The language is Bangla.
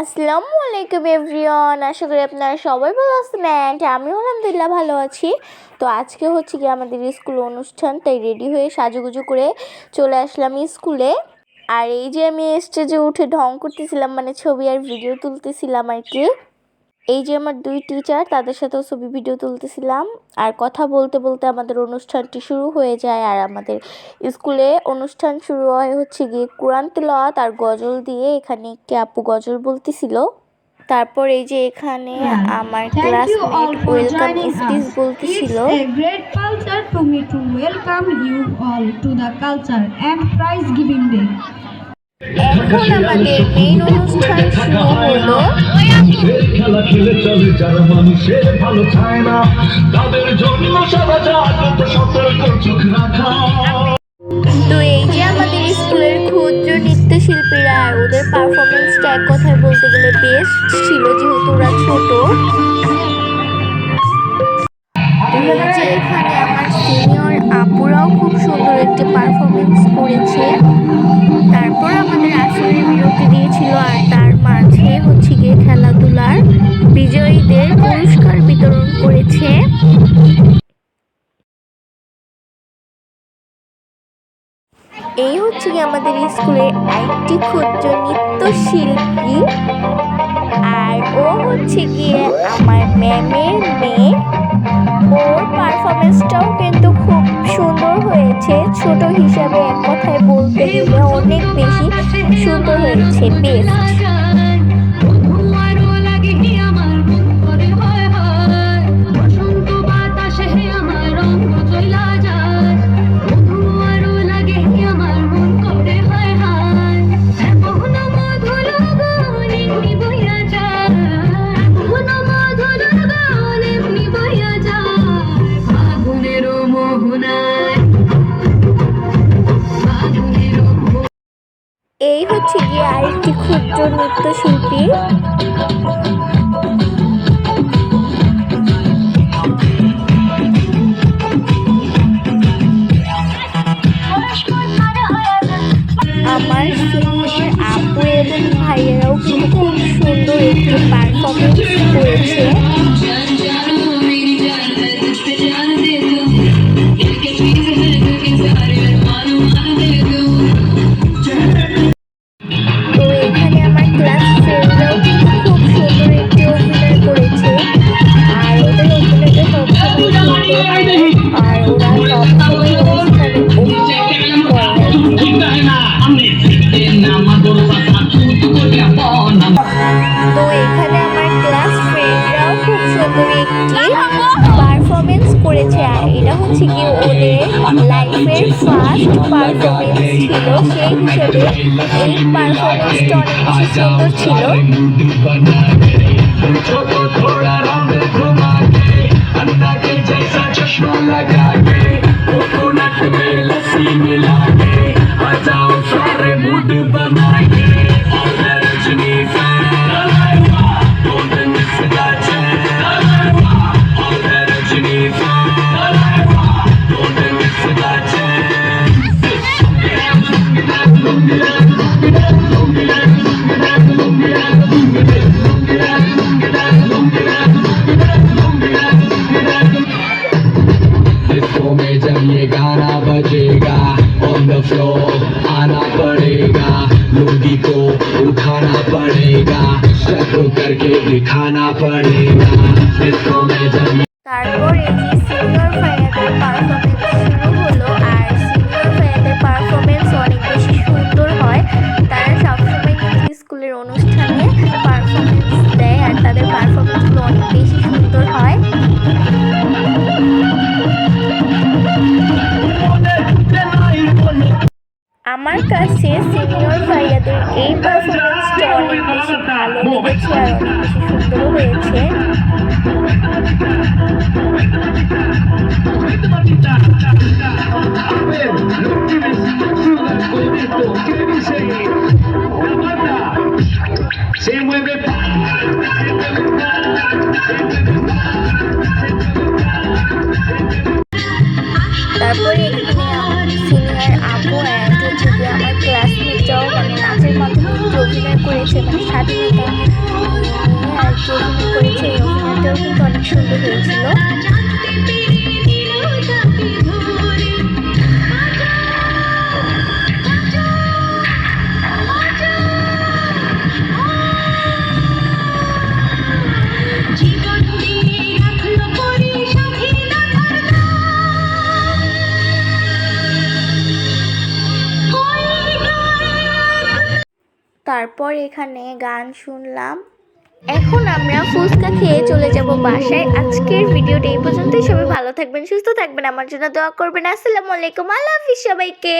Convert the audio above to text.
আসসালামু আলাইকুম এভরিওয়ান, আশা করি আপনারা সবাই ভালো আছেন অ্যান্ড আমিও আলহামদুলিল্লাহ ভালো আছি। তো আজকে হচ্ছে কি আমাদের স্কুল অনুষ্ঠান, তাই রেডি হয়ে সাজুগুজু করে চলে আসলাম স্কুলে। আর এই যে আমি স্টেজে উঠে ঢং করতেছিলাম মানে ছবি আর ভিডিও তুলতেছিলাম আর কি। এই যে আমার দুই টিচার তাদের সাথেও ছবি ভিডিও তুলতেছিলাম। আর কথা বলতে বলতে আমাদের অনুষ্ঠানটি শুরু হয়ে যায় আর আমাদের স্কুলে অনুষ্ঠান শুরু হয় হচ্ছে গিয়ে কোরআন তেলাওয়াত আর গজল দিয়ে। এখানে একটি আপু গজল বলতেছিল। তারপর এই যে এখানে আমার ক্লাসমেট ওয়েলকাম স্পিচ বলতেছিল। culture to me to welcome you all to the culture and prize giving day. এখন আমাদের মেইন অনুষ্ঠান শুরু হলো। খেলা খেলে চলে যারা মানুষের ভালো চায় না তাদের জন্য সারা জাগত সতর্ক চোখ রাখা। তো এই যে আমাদের স্কুলের ক্ষুদ্র নৃত্যশিল্পীরা ওদের পারফরমেন্সটা এক কথায় বলতে গেলে বেস্ট ছিল যেহেতু ওরা ছোট। গিয়ে খেলাধুলার বিজয়ীদের পুরস্কার বিতরণ করেছে। এই হচ্ছে আমাদের স্কুলের একটি ক্ষুদ্র নৃত্যশিল্পী। আর ও হচ্ছে গিয়ে আমার ম্যামের মেয়ে। ওর পারফরমেন্সটাও কিন্তু খুব সুন্দর হয়েছে। ছোট হিসাবে এক কথায় বলতে গেলে অনেক বেশি সুন্দর হয়েছে, বেস্ট। হচ্ছে গিয়ে আরেকটি ক্ষুদ্র নৃত্যশিল্পী। আমার সিনিয়র আপু এবং ভাইয়েরাও কিন্তু খুব সুন্দর একটি পারফরমেন্স করেছে। এখানে আমার ক্লাস ফ্রেন্ডরাও খুব সুন্দর একটি পারফরমেন্স করেছে আর এটা হচ্ছে কি ওদের লাইফের ফার্স্ট পারফরমেন্স ছিল সেই হিসেবে এই পারফরমেন্সটা অনেক বেশি সুন্দর ছিল ছোট थोड़ा रंग घुमा के अन्ना के जैसा चश्मा लगा के ऑन द फ्लोर आना पड़ेगा लुंगी को उठाना पड़ेगा शक करके दिखाना पड़ेगा डिस्को में जब তারপর এই যে সিনিয়র ফাইয়াদের পারফরমেন্স শুরু কাছে সিনিয়র ভাইয়াদের এই পারফরমেন্সটা অনেক বেশি ভালো লেগেছে আর বেশি সুন্দরও হয়েছে। Se mueve তারপরে অভিনয় করেছে বা স্বাধীনতা অভিনয় করেছে এই অভিনয়টাও কিন্তু অনেক সুন্দর হয়েছিল। তারপর এখানে গান শুনলাম। এখন আমরা ফুচকা খেয়ে চলে যাব বাসায়। আজকের ভিডিওটা এই পর্যন্তই। সবাই ভালো থাকবেন, সুস্থ থাকবেন। আমার জন্য দোয়া করবেন। আসসালামু আলাইকুম। আল্লাহ হাফিজ সবাইকে।